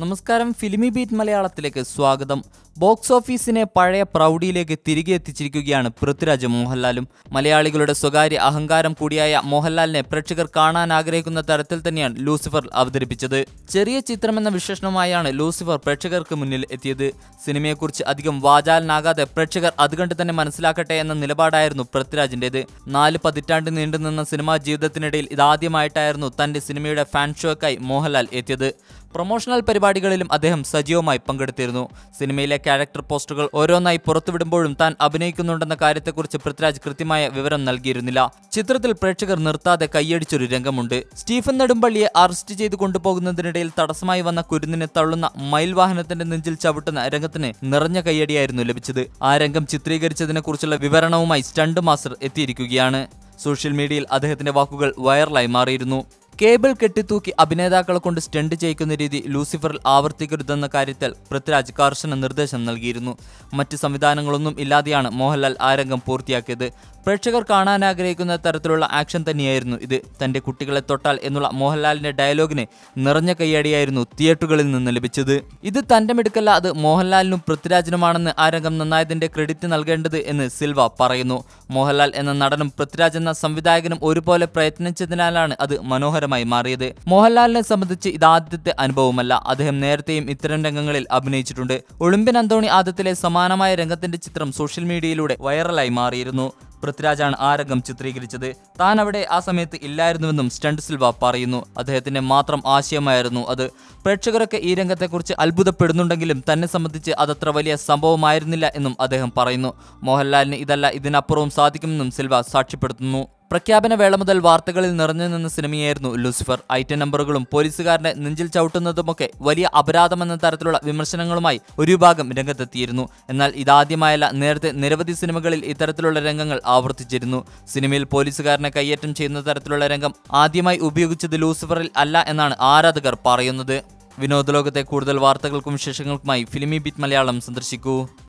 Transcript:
നമസ്കാരം. ഫിലിമി ബീറ്റ് മലയാളത്തിലേക്ക് സ്വാഗതം. ബോക്സ് ഓഫീസിനെ പഴയ പ്രൗഢിയിലേക്ക് തിരികെ എത്തിച്ചിരിക്കുകയാണ് പൃഥ്വിരാജ് മോഹൻലാലും. മലയാളികളുടെ സ്വകാര്യ അഹങ്കാരം കൂടിയായ മോഹൻലാലിനെ പ്രേക്ഷകർ കാണാൻ ആഗ്രഹിക്കുന്ന തരത്തിൽ തന്നെയാണ് ലൂസിഫർ അവതരിപ്പിച്ചത്. ചെറിയ ചിത്രമെന്ന വിശേഷണമായാണ് ലൂസിഫർ പ്രേക്ഷകർക്ക് മുന്നിൽ എത്തിയത്. സിനിമയെക്കുറിച്ച് അധികം വാചാലനാകാതെ പ്രേക്ഷകർ അതുകണ്ട് തന്നെ മനസ്സിലാക്കട്ടെ എന്ന നിലപാടായിരുന്നു പൃഥ്വിരാജിന്റെത്. നാല് പതിറ്റാണ്ട് നീണ്ടുനിന്ന സിനിമാ ജീവിതത്തിനിടയിൽ ഇതാദ്യമായിട്ടായിരുന്നു തന്റെ സിനിമയുടെ ഫാൻ ഷോക്കായി മോഹൻലാൽ എത്തിയത്. പ്രൊമോഷണൽ പരിപാടികളിലും അദ്ദേഹം സജീവമായി പങ്കെടുത്തിരുന്നു. സിനിമയിലെ ക്യാരക്ടർ പോസ്റ്ററുകൾ ഓരോന്നായി പുറത്തുവിടുമ്പോഴും താൻ അഭിനയിക്കുന്നുണ്ടെന്ന കാര്യത്തെക്കുറിച്ച് പൃഥ്വിരാജ് കൃത്യമായ വിവരം നൽകിയിരുന്നില്ല. ചിത്രത്തിൽ പ്രേക്ഷകർ നിർത്താതെ കൈയടിച്ചൊരു രംഗമുണ്ട്. സ്റ്റീഫൻ നെടുമ്പള്ളിയെ അറസ്റ്റ് ചെയ്തു കൊണ്ടുപോകുന്നതിനിടയിൽ തടസ്സമായി വന്ന കുരുന്നിനെ തള്ളുന്ന മയിൽ വാഹനത്തിന്റെ നെഞ്ചിൽ ചവിട്ടുന്ന രംഗത്തിന് നിറഞ്ഞ കൈയടിയായിരുന്നു ലഭിച്ചത്. ആ രംഗം ചിത്രീകരിച്ചതിനെക്കുറിച്ചുള്ള വിവരണവുമായി സ്റ്റണ്ട് മാസ്റ്റർ എത്തിയിരിക്കുകയാണ്. സോഷ്യൽ മീഡിയയിൽ അദ്ദേഹത്തിന്റെ വാക്കുകൾ വൈറലായി മാറിയിരുന്നു. കേബിൾ കെട്ടിത്തൂക്കി അഭിനേതാക്കളെ കൊണ്ട് സ്റ്റണ്ട് ചെയ്യിക്കുന്ന രീതി ലൂസിഫറിൽ ആവർത്തിക്കരുതെന്ന കാര്യത്തിൽ പൃഥ്വിരാജ് കർശന നിർദ്ദേശം നൽകിയിരുന്നു. മറ്റ് സംവിധാനങ്ങളൊന്നും ഇല്ലാതെയാണ് മോഹൻലാൽ ആ രംഗം പൂർത്തിയാക്കിയത്. പ്രേക്ഷകർ കാണാൻ ആഗ്രഹിക്കുന്ന തരത്തിലുള്ള ആക്ഷൻ തന്നെയായിരുന്നു ഇത്. തന്റെ കുട്ടികളെ തൊട്ടാൽ എന്നുള്ള മോഹൻലാലിന്റെ ഡയലോഗിന് നിറഞ്ഞ കയ്യടിയായിരുന്നു തിയേറ്ററുകളിൽ നിന്ന് ലഭിച്ചത്. ഇത് തന്റെ മിടുക്കല്ല അത് മോഹൻലാലിനും പൃഥ്വിരാജിനുമാണെന്ന് ആ രംഗം നന്നായതിന്റെ ക്രെഡിറ്റ് നൽകേണ്ടത് എന്ന് സിൽവ പറയുന്നു. മോഹൻലാൽ എന്ന നടനും പൃഥ്വിരാജ് എന്ന സംവിധായകനും ഒരുപോലെ പ്രയത്നിച്ചതിനാലാണ് അത് മനോഹരമായി മാറിയത്. മോഹൻലാലിനെ സംബന്ധിച്ച് ഇത് ആദ്യത്തെ അനുഭവമല്ല. അദ്ദേഹം നേരത്തെയും ഇത്തരം രംഗങ്ങളിൽ അഭിനയിച്ചിട്ടുണ്ട്. ഒളിമ്പ്യൻ അന്തോണി ആദ്യത്തിലെ സമാനമായ രംഗത്തിന്റെ ചിത്രം സോഷ്യൽ മീഡിയയിലൂടെ വൈറലായി മാറിയിരുന്നു. പൃഥ്വിരാജാണ് ആ രംഗം ചിത്രീകരിച്ചത്. താൻ അവിടെ ആ സമയത്ത് ഇല്ലായിരുന്നുവെന്നും സ്റ്റണ്ട് സിൽവ പറയുന്നു. അദ്ദേഹത്തിന്റെ മാത്രം ആശയമായിരുന്നു അത്. പ്രേക്ഷകരൊക്കെ ഈ രംഗത്തെക്കുറിച്ച് അത്ഭുതപ്പെടുന്നുണ്ടെങ്കിലും തന്നെ സംബന്ധിച്ച് അതത്ര വലിയ സംഭവമായിരുന്നില്ല എന്നും അദ്ദേഹം പറയുന്നു. മോഹൻലാലിന് ഇതല്ല ഇതിനപ്പുറവും സാധിക്കുമെന്നും സിൽവ സാക്ഷ്യപ്പെടുത്തുന്നു. പ്രഖ്യാപന വേള മുതൽ വാർത്തകളിൽ നിറഞ്ഞു നിന്ന സിനിമയായിരുന്നു ലൂസിഫർ. ഐറ്റം നമ്പറുകളും പോലീസുകാരനെ നെഞ്ചിൽ ചവിട്ടുന്നതുമൊക്കെ വലിയ അപരാധമെന്ന തരത്തിലുള്ള വിമർശനങ്ങളുമായി ഒരു ഭാഗം രംഗത്തെത്തിയിരുന്നു. എന്നാൽ ഇതാദ്യമായല്ല നേരത്തെ നിരവധി സിനിമകളിൽ ഇത്തരത്തിലുള്ള രംഗങ്ങൾ ആവർത്തിച്ചിരുന്നു. സിനിമയിൽ പോലീസുകാരനെ കയ്യേറ്റം ചെയ്യുന്ന തരത്തിലുള്ള രംഗം ആദ്യമായി ഉപയോഗിച്ചത് ലൂസിഫറിൽ അല്ല എന്നാണ് ആരാധകർ പറയുന്നത്. വിനോദലോകത്തെ കൂടുതൽ വാർത്തകൾക്കും വിശേഷങ്ങൾക്കുമായി ഫിലിമി ബിറ്റ് മലയാളം സന്ദർശിക്കൂ.